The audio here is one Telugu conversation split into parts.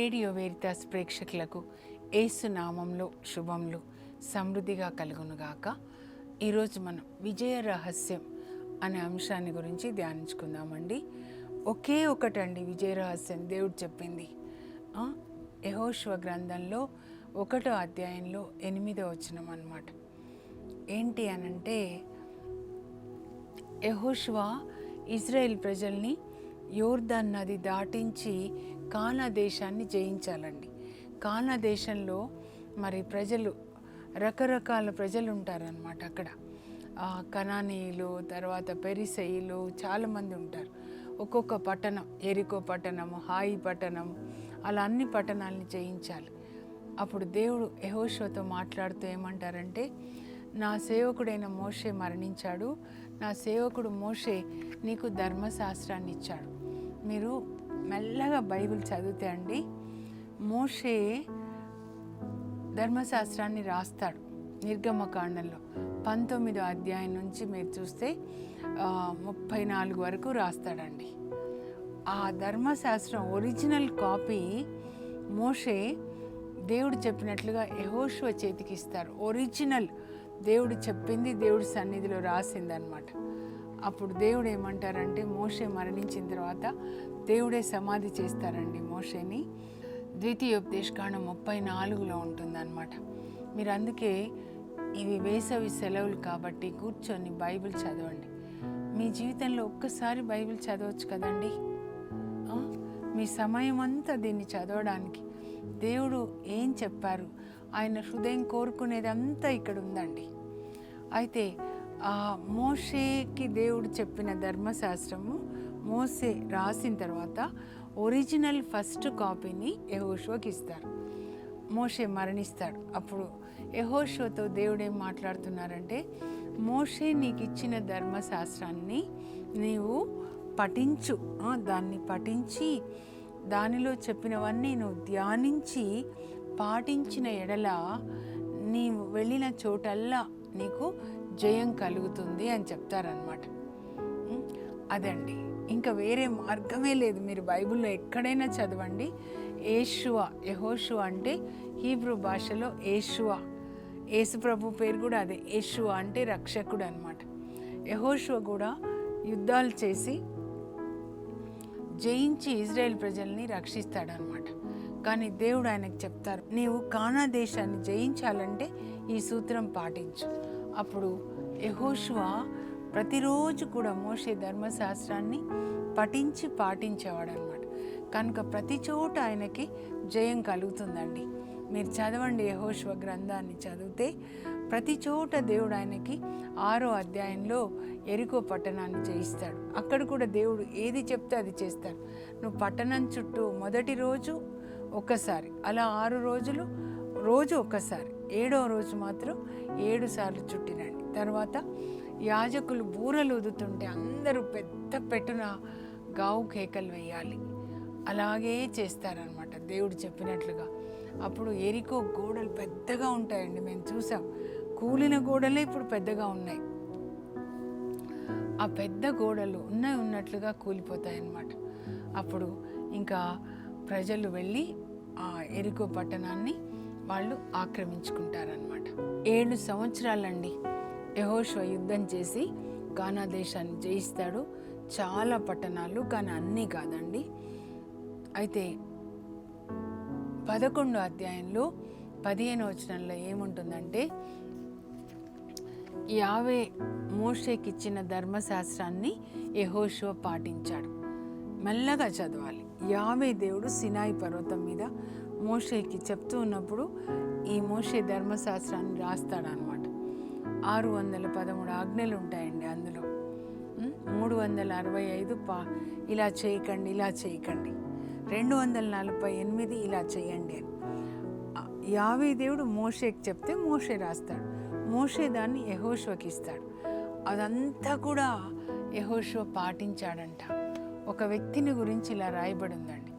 రేడియో వేరితాస్ ప్రేక్షకులకు ఏసు నామంలో శుభములు సమృద్ధిగా కలుగునుగాక. ఈరోజు మనం విజయ రహస్యం అనే అంశాన్ని గురించి ధ్యానించుకుందామండి. ఒకే ఒకటండి విజయ రహస్యం దేవుడు చెప్పింది. ఆ, గ్రంథంలో ఒకటో అధ్యాయంలో ఎనిమిదో వచనం అన్నమాట. ఏంటి అనంటే యెహోషువ ఇజ్రాయెల్ ప్రజల్ని యోర్దాన్ నది దాటించి కానా దేశాన్ని జయించాలండి. కానా దేశంలో మరి ప్రజలు రకరకాల ప్రజలు ఉంటారనమాట అక్కడ కనానీయులు తర్వాత పెరిసెయిలు చాలామంది ఉంటారు. ఒక్కొక్క పట్టణం ఎరికో పట్టణము హాయి పట్టణం అలా అన్ని పట్టణాలని జయించాలి. అప్పుడు దేవుడు యహోషోతో మాట్లాడుతూ ఏమంటారంటే నా సేవకుడైన మోషే మరణించాడు. నా సేవకుడు మోషే నీకు ధర్మశాస్త్రాన్ని ఇచ్చాడు మీరు మెల్లగా బైబిల్ చదివితే అండి మోషే ధర్మశాస్త్రాన్ని రాస్తాడు నిర్గమకాండంలో. పంతొమ్మిదో అధ్యాయం నుంచి మీరు చూస్తే ముప్పై నాలుగు వరకు రాస్తాడండి. ఆ ధర్మశాస్త్రం ఒరిజినల్ కాపీ మోషే దేవుడు చెప్పినట్లుగా యహోషువ చేతికి ఇస్తారు. ఒరిజినల్ దేవుడు చెప్పింది దేవుడి సన్నిధిలో రాసిందనమాట అప్పుడు దేవుడు ఏమంటారంటే మోషే మరణించిన తర్వాత దేవుడే సమాధి చేస్తారండి మోషేని. ద్వితీయోపదేశకాండం ముప్పై నాలుగులో ఉంటుందన్నమాట. మీరు అందుకే ఇవి వేసవి సెలవులు కాబట్టి కూర్చొని బైబిల్ చదవండి. మీ జీవితంలో ఒక్కసారి బైబిల్ చదవచ్చు కదండి? మీ సమయం అంతా దీన్ని చదవడానికి. దేవుడు ఏం చెప్పారు? ఆయన హృదయం కోరుకునేదంతా ఇక్కడ ఉందండి. అయితే ఆ మోషేకి దేవుడు చెప్పిన ధర్మశాస్త్రము మోసే రాసిన తర్వాత ఒరిజినల్ ఫస్ట్ కాపీని యహోషువకి ఇస్తారు. మోషే మరణిస్తాడు. అప్పుడు యహోషువతో దేవుడు ఏం మాట్లాడుతున్నారంటే మోషే నీకు ఇచ్చిన ధర్మశాస్త్రాన్ని నీవు పఠించు. దాన్ని పఠించి దానిలో చెప్పినవన్నీ నువ్వు ధ్యానించి పాటించిన ఎడల నీవు వెళ్ళిన చోటల్లా నీకు జయం కలుగుతుంది అని చెప్తారనమాట అదండి. ఇంకా వేరే మార్గమే లేదు. మీరు బైబిల్లో ఎక్కడైనా చదవండి. ఏషువ యహోషువ అంటే హీబ్రూ భాషలో ఏషువ. యేసుప్రభు పేరు కూడా అదే. యేషువ అంటే రక్షకుడు అనమాట యహోషువ కూడా యుద్ధాలు చేసి జయించి ఇజ్రాయెల్ ప్రజల్ని రక్షిస్తాడనమాట కానీ దేవుడు ఆయనకు చెప్తారు నీవు కానా దేశాన్ని జయించాలంటే ఈ సూత్రం పాటించు. అప్పుడు యహోషువ ప్రతిరోజు కూడా మోషే ధర్మశాస్త్రాన్ని పఠించి పాటించేవాడు అనమాట కనుక ప్రతి చోట ఆయనకి జయం కలుగుతుందండి. మీరు చదవండి యహోశ్వ గ్రంథాన్ని చదివితే ప్రతి చోట దేవుడు ఆయనకి ఆరో అధ్యాయంలో ఎరికో పట్టణాన్ని జయిస్తాడు. అక్కడ కూడా దేవుడు ఏది చెప్తే అది చేస్తాడు నువ్వు పట్టణం చుట్టూ మొదటి రోజు ఒక్కసారి అలా ఆరు రోజులు రోజు ఒక్కసారి ఏడో రోజు మాత్రం ఏడు సార్లు చుట్టినండి తర్వాత యాజకులు బూరలు ఊదుతుంటే అందరూ పెద్ద పెట్టున గావు కేకలు వేయాలి. అలాగే చేస్తారనమాట దేవుడు చెప్పినట్లుగా. అప్పుడు ఎరికో గోడలు పెద్దగా ఉంటాయండి మేము చూసాం. కూలిన గోడలే ఇప్పుడు పెద్దగా ఉన్నాయి. ఆ పెద్ద గోడలు ఉన్నాయి ఉన్నట్లుగా కూలిపోతాయి అన్నమాట అప్పుడు ఇంకా ప్రజలు వెళ్ళి ఆ ఎరికో పట్టణాన్ని వాళ్ళు ఆక్రమించుకుంటారనమాట ఏడు సంవత్సరాలండి. యహోషువ యుద్ధం చేసి గానా దేశాన్ని జయిస్తాడు. చాలా పట్టణాలు కానీ అన్నీ కాదండి. అయితే పదకొండో అధ్యాయంలో పదిహేను వచనంలో ఏముంటుందంటే యావే మోషేకిచ్చిన ధర్మశాస్త్రాన్ని యెహోషువ పాటించాడు. మెల్లగా చదవాలి. యావే దేవుడు సినాయి పర్వతం మీద మోషేకి చెప్తూ ఉన్నప్పుడు ఈ మోషే ధర్మశాస్త్రాన్ని రాస్తాడనమాట ఆరు వందల పదమూడు ఆజ్ఞలు ఉంటాయండి అందులో మూడు వందల అరవై ఐదు పా ఇలా చేయకండి ఇలా చేయకండి. రెండు వందల నలభై ఎనిమిది ఇలా చేయండి అని. యావే దేవుడు మోషేకి చెప్తే మోషే రాస్తాడు. మోషే దాన్ని యహోశ్వకి ఇస్తాడు. అదంతా కూడా యహోశ్వ పాటించాడంట. ఒక వ్యక్తిని గురించి ఇలా రాయబడి ఉందండి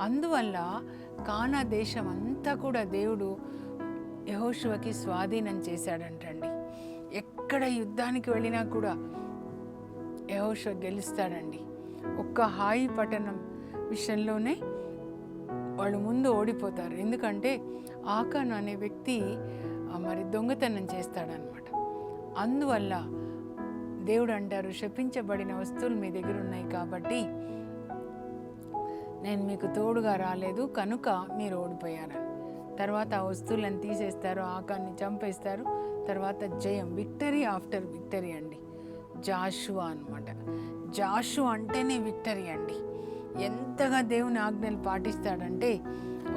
అందువల్ల కానా దేశం అంతా కూడా దేవుడు యహోషువకి స్వాధీనం చేశాడంటండి. ఎక్కడ యుద్ధానికి వెళ్ళినా కూడా యహోష గెలుస్తాడండి. ఒక్క హాయి పట్టణం విషయంలోనే వాళ్ళు ముందు ఓడిపోతారు. ఎందుకంటే ఆకాన్ అనే వ్యక్తి మరి దొంగతనం చేస్తాడనమాట అందువల్ల దేవుడు అంటారు శపించబడిన వస్తువులు మీ దగ్గర ఉన్నాయి కాబట్టి నేను మీకు తోడుగా రాలేదు కనుక మీరు ఓడిపోయారని. తర్వాత ఆ వస్తువులను తీసేస్తారు ఆకాన్ని చంపేస్తారు. తర్వాత జయం విక్టరీ ఆఫ్టర్ విక్టరీ అండి. జాషువా అనమాట జాషు అంటేనే విక్టరీ అండి. ఎంతగా దేవుని ఆజ్ఞలు పాటిస్తాడంటే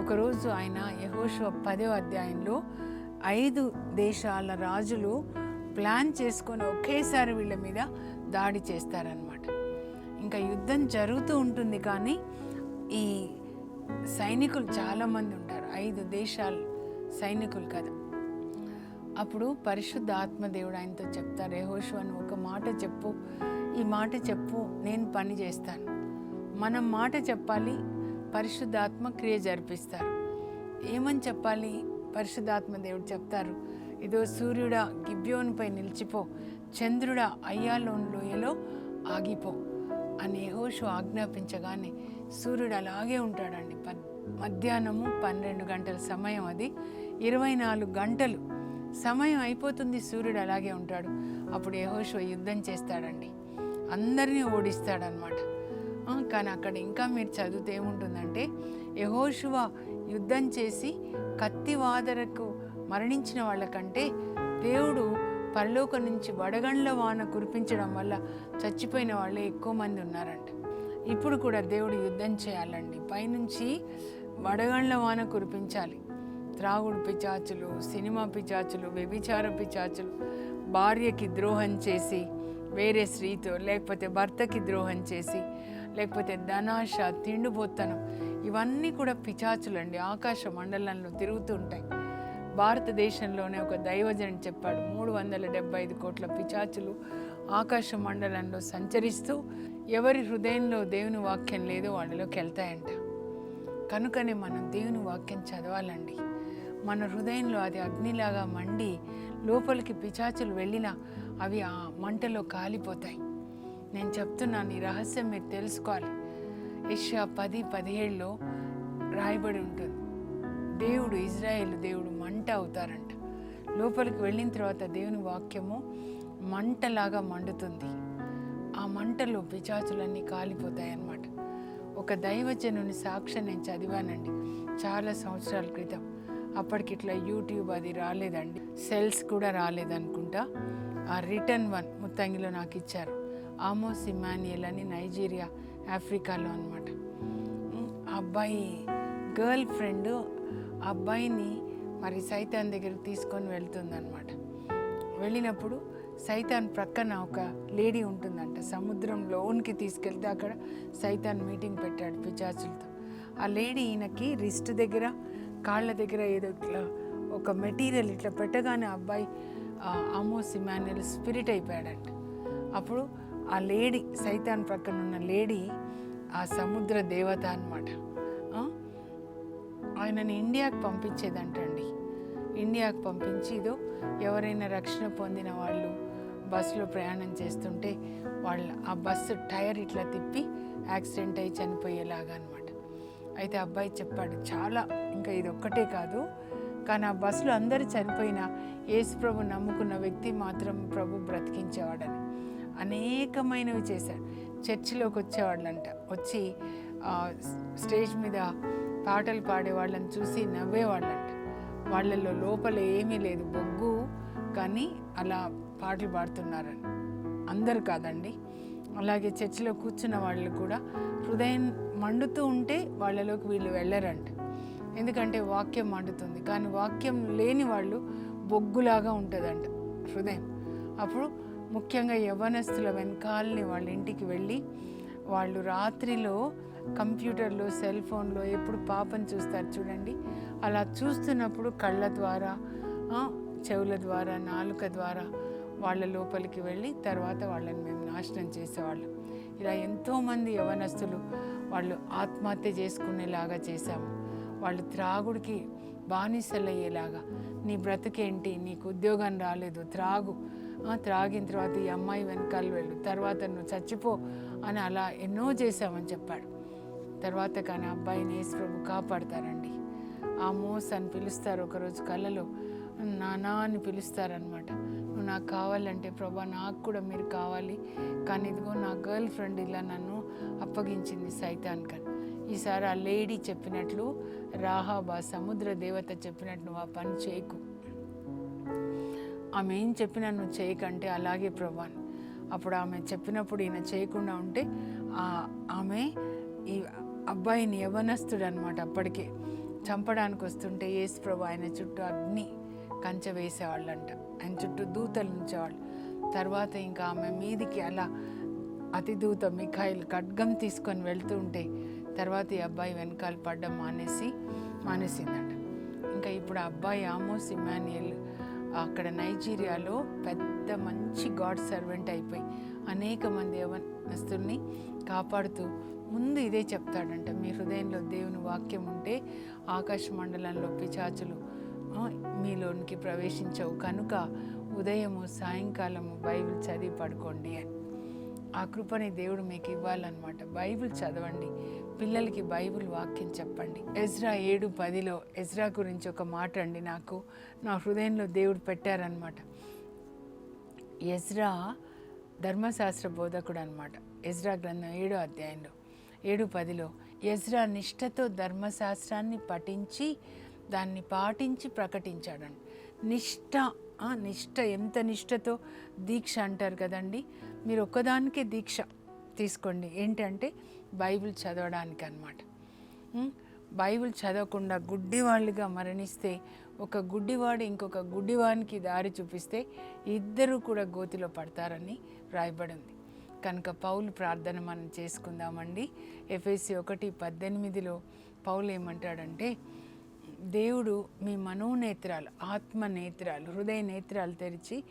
ఒకరోజు ఆయన యహోషువ పదో అధ్యాయంలో ఐదు దేశాల రాజులు ప్లాన్ చేసుకొని ఒకేసారి వీళ్ళ మీద దాడి చేస్తారనమాట ఇంకా యుద్ధం జరుగుతూ ఉంటుంది కానీ ఈ సైనికులు చాలామంది ఉంటారు. ఐదు దేశాలు సైనికులు కదా. అప్పుడు పరిశుద్ధ ఆత్మదేవుడు ఆయనతో చెప్తారు రేహోషు అని ఒక మాట చెప్పు. ఈ మాట చెప్పు నేను పని చేస్తాను. మనం మాట చెప్పాలి పరిశుద్ధాత్మ క్రియ జరిపిస్తారు. ఏమని చెప్పాలి? పరిశుద్ధాత్మ దేవుడు చెప్తారు ఇదో సూర్యుడా గిబ్యోన్పై నిలిచిపో. చంద్రుడా అయ్యాలోన్ లోయలో ఆగిపో. అని యహోషు ఆజ్ఞాపించగానే సూర్యుడు అలాగే ఉంటాడండి. పద్ మధ్యాహ్నము పన్నెండు గంటల సమయం అది. ఇరవై నాలుగు గంటలు సమయం అయిపోతుంది సూర్యుడు అలాగే ఉంటాడు. అప్పుడు యహోషు యుద్ధం చేస్తాడండి. అందరినీ ఓడిస్తాడనమాట కానీ అక్కడ ఇంకా మీరు చదివితే ఏముంటుందంటే యహోషువ యుద్ధం చేసి కత్తి వాదరకు మరణించిన వాళ్ళకంటే దేవుడు పరలోకం నుంచి వడగండ్ల వాన కురిపించడం వల్ల చచ్చిపోయిన వాళ్ళే ఎక్కువ మంది ఉన్నారంట. ఇప్పుడు కూడా దేవుడు యుద్ధం చేయాలండి. పైనుంచి వడగండ్ల వాన కురిపించాలి. త్రాగుడు పిచాచులు సినిమా పిచాచులు వ్యభిచార పిచాచులు భార్యకి ద్రోహం చేసి వేరే స్త్రీతో లేకపోతే భర్తకి ద్రోహం చేసి లేకపోతే ధనాశ తిండిపోతనం. ఇవన్నీ కూడా పిచాచులండి ఆకాశ మండలంలో తిరుగుతూ ఉంటాయి. భారతదేశంలోనే ఒక దైవజన్ చెప్పాడు. మూడు వందల డెబ్బై ఐదు కోట్ల పిచాచులు ఆకాశ మండలంలో సంచరిస్తూ ఎవరి హృదయంలో దేవుని వాక్యం లేదో వాళ్ళలోకి వెళ్తాయంట. కనుకనే మనం దేవుని వాక్యం చదవాలండి. మన హృదయంలో అది అగ్నిలాగా మండి లోపలికి పిచాచులు వెళ్ళినా అవి ఆ మంటలో కాలిపోతాయి. నేను చెప్తున్నాను ఈ రహస్యం మీరు తెలుసుకోవాలి. ఇష పది పదిహేడులో రాయబడి ఉంటుంది. దేవుడు ఇజ్రాయేల్ దేవుడు మంట అవుతారంట. లోపలికి వెళ్ళిన తర్వాత దేవుని వాక్యము మంటలాగా మండుతుంది. ఆ మంటలో పిచాచులన్నీ కాలిపోతాయి అన్నమాట ఒక దైవజనుని సాక్ష్యం నేను చదివానండి. చాలా సంవత్సరాల క్రితం. అప్పటికి ఇట్లా యూట్యూబ్ అది రాలేదండి. సెల్స్ కూడా రాలేదనుకుంటా. ఆ రిటర్న్ వన్ ముత్తంగిలో నాకు ఇచ్చారు. ఆమోస్ ఇమానియల్ అని నైజీరియా ఆఫ్రికాలో అనమాట ఆ అబ్బాయి గర్ల్ ఫ్రెండ్ అబ్బాయిని మరి సైతాన్ దగ్గర తీసుకొని వెళ్తుందనమాట వెళ్ళినప్పుడు సైతాన్ ప్రక్కన ఒక లేడీ ఉంటుందంట సముద్రం లోనికి తీసుకెళ్తే అక్కడ సైతాన్ మీటింగ్ పెట్టాడు పిచాచులతో. ఆ లేడీ ఈయనకి రిస్ట్ దగ్గర కాళ్ళ దగ్గర ఏదో ఇట్లా ఒక మెటీరియల్ ఇట్లా పెట్టగానే అబ్బాయి ఆ ఆమోస్ ఇమాన్యుల్ స్పిరిట్ అయిపోయాడంట. అప్పుడు ఆ లేడీ సైతాన్ ప్రక్కన ఉన్న లేడీ ఆ సముద్ర దేవత అనమాట ఆయనని ఇండియాకి పంపించేదంటండి. ఇండియాకు పంపించి ఇదో ఎవరైనా రక్షణ పొందిన వాళ్ళు బస్సులో ప్రయాణం చేస్తుంటే వాళ్ళ ఆ బస్సు టైర్ ఇట్లా తిప్పి యాక్సిడెంట్ అయి చనిపోయేలాగా అనమాట అయితే అబ్బాయి చెప్పాడు చాలా ఇంకా ఇది ఒక్కటే కాదు కానీ ఆ బస్సులో అందరూ చనిపోయినా యేసు ప్రభు నమ్ముకున్న వ్యక్తి మాత్రం ప్రభు బ్రతికించేవాడని. అనేకమైనవి చేశాడు. చర్చిలోకి వచ్చేవాళ్ళంట. వచ్చి స్టేజ్ మీద పాటలు పాడే వాళ్ళని చూసి నవ్వేవాళ్ళంట. వాళ్ళల్లో లోపల ఏమీ లేదు బొగ్గు కానీ అలా పాటలు పాడుతున్నారని. అందరు కాదండి. అలాగే చర్చిలో కూర్చున్న వాళ్ళు కూడా హృదయం మండుతూ ఉంటే వాళ్ళలోకి వీళ్ళు వెళ్ళరంట. ఎందుకంటే వాక్యం మండుతుంది కానీ వాక్యం లేని వాళ్ళు బొగ్గులాగా ఉంటుందంట హృదయం. అప్పుడు ముఖ్యంగా యవ్వనస్తుల వెనకాలని వాళ్ళ ఇంటికి వెళ్ళి వాళ్ళు రాత్రిలో కంప్యూటర్లో సెల్ ఫోన్లో ఎప్పుడు పాపం చూస్తారు చూడండి. అలా చూస్తున్నప్పుడు కళ్ళ ద్వారా చెవుల ద్వారా నాలుక ద్వారా వాళ్ళ లోపలికి వెళ్ళి తర్వాత వాళ్ళని మేము నాశనం చేసేవాళ్ళం. ఇలా ఎంతోమంది యవనస్తులు వాళ్ళు ఆత్మహత్య చేసుకునేలాగా చేశాము. వాళ్ళు త్రాగుడికి బానిసలయ్యేలాగా నీ బ్రతుకేంటి? నీకు ఉద్యోగం రాలేదు త్రాగు. త్రాగిన తర్వాత ఈ అమ్మాయి వెనకాల వెళ్ళు తర్వాత నువ్వు చచ్చిపో అని అలా ఎన్నో చేశామని చెప్పాడు. తర్వాత కానీ అబ్బాయిని యేసు ప్రభు కాపాడతారండి. ఆ మోస్ అని పిలుస్తారు ఒకరోజు కళ్ళలో నానా అని పిలుస్తారనమాట నువ్వు నాకు కావాలంటే ప్రభా నాకు కూడా మీరు కావాలి. కానీ ఇదిగో నా గర్ల్ ఫ్రెండ్ ఇలా నన్ను అప్పగించింది సైతాన్ ఖాన్ ఈసారి ఆ లేడీ చెప్పినట్లు రాహాబా సముద్ర దేవత చెప్పినట్టు నువ్వు ఆ పని చేయకు. ఆమె ఏం చెప్పినా నువ్వు చేయకంటే అలాగే ప్రభా అప్పుడు ఆమె చెప్పినప్పుడు ఈయన చేయకుండా ఉంటే ఆమె ఈ అబ్బాయిని యవనస్తుడు అనమాట అప్పటికే. చంపడానికి వస్తుంటే యేసు ప్రభు ఆయన చుట్టూ అగ్ని కంచె వేసేవాళ్ళంట. ఆయన చుట్టూ దూతలు ఉంచేవాళ్ళు తర్వాత ఇంకా ఆమె మీదికి అలా అతిదూత మిఖాయిల్ ఖడ్గం తీసుకొని వెళ్తూ ఉంటే తర్వాత ఈ అబ్బాయి వెనకాల పడ్డం మానేసి మానేసిందంట. ఇంకా ఇప్పుడు అబ్బాయి ఆమోస్ ఇమాన్యుయల్ అక్కడ నైజీరియాలో పెద్ద మంచి గాడ్ సర్వెంట్ అయిపోయి అనేక మంది యవనస్తుల్ని కాపాడుతూ ముందు ఇదే చెప్తాడంట మీ హృదయంలో దేవుని వాక్యం ఉంటే ఆకాశ మండలంలో పిచాచులు మీలోనికి ప్రవేశించవు. కనుక ఉదయము సాయంకాలము బైబిల్ చదివి పడుకోండి అని. ఆ కృపని దేవుడు మీకు ఇవ్వాలన్నమాట. బైబిల్ చదవండి పిల్లలకి బైబిల్ వాక్యం చెప్పండి. ఎజ్రా ఏడు పదిలో ఎజ్రా గురించి ఒక మాట అండి నాకు నా హృదయంలో దేవుడు పెట్టారనమాట ఎజ్రా ధర్మశాస్త్ర బోధకుడు అనమాట ఎజ్రా గ్రంథం ఏడో అధ్యాయంలో. ఏడు పదిలో ఎజ్రా నిష్ఠతో ధర్మశాస్త్రాన్ని పఠించి దాన్ని పాటించి ప్రకటించాడండి నిష్ఠ నిష్ఠ ఎంత నిష్ఠతో? దీక్ష అంటారు కదండి. మీరు ఒక్కదానికే దీక్ష తీసుకోండి. ఏంటంటే బైబిల్ చదవడానికి అనమాట బైబిల్ చదవకుండా గుడ్డివాళ్ళుగా మరణిస్తే ఒక గుడ్డివాడు ఇంకొక గుడ్డివానికి దారి చూపిస్తే ఇద్దరు కూడా గోతిలో పడతారని రాయబడింది. కనుక పౌలు ప్రార్థన మనం చేసుకుందామండి. ఎఫ్ఎస్సి ఒకటి పద్దెనిమిదిలో పౌలు ఏమంటాడంటే దేవుడు మీ మనోనేత్రాలు ఆత్మ నేత్రాలు హృదయ నేత్రాలు తెరిచి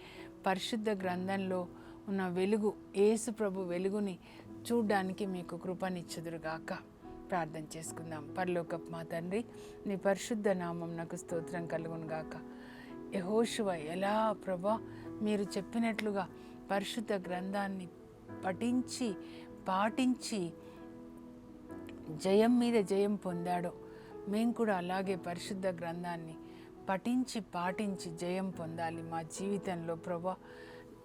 పరిశుద్ధ గ్రంథంలో ఉన్న వెలుగు యేసు ప్రభు వెలుగుని చూడ్డానికి మీకు కృపనిచ్చుదురుగాక. ప్రార్థన చేసుకుందాం. పరలోకపు మా తండ్రి నీ పరిశుద్ధ నామం నాకు స్తోత్రం కలుగును గాక ఎలా ప్రభా మీరు చెప్పినట్లుగా పరిశుద్ధ గ్రంథాన్ని పఠించి పాటించి జయం మీద జయం పొందాడో. మేము కూడా అలాగే పరిశుద్ధ గ్రంథాన్ని పఠించి పాటించి జయం పొందాలి మా జీవితంలో. ప్రభా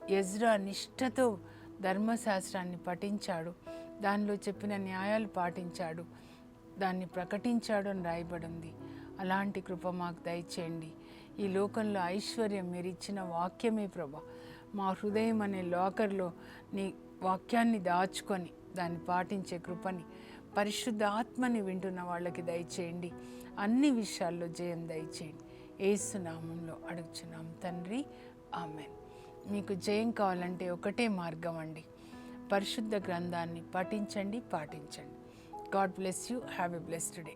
ఎజ్రా నిష్ఠతో ధర్మశాస్త్రాన్ని పఠించాడు. దానిలో చెప్పిన న్యాయాలు పాటించాడు. దాన్ని ప్రకటించాడు అని రాయబడింది. అలాంటి కృప మాకు దయచేయండి. ఈ లోకంలో ఐశ్వర్యం మీరు ఇచ్చిన వాక్యమే ప్రభా. మా హృదయం అనే లాకర్లో నీ వాక్యాన్ని దాచుకొని దాన్ని పాటించే కృపని పరిశుద్ధ ఆత్మని వింటున్న వాళ్ళకి దయచేయండి. అన్ని విషయాల్లో జయం దయచేయండి. ఏసునామంలో అడుగుచున్నాం తండ్రి. ఆమె మీకు జయం కావాలంటే ఒకటే మార్గం అండి. పరిశుద్ధ గ్రంథాన్ని పఠించండి పాటించండి. God bless you. Have a blessed day.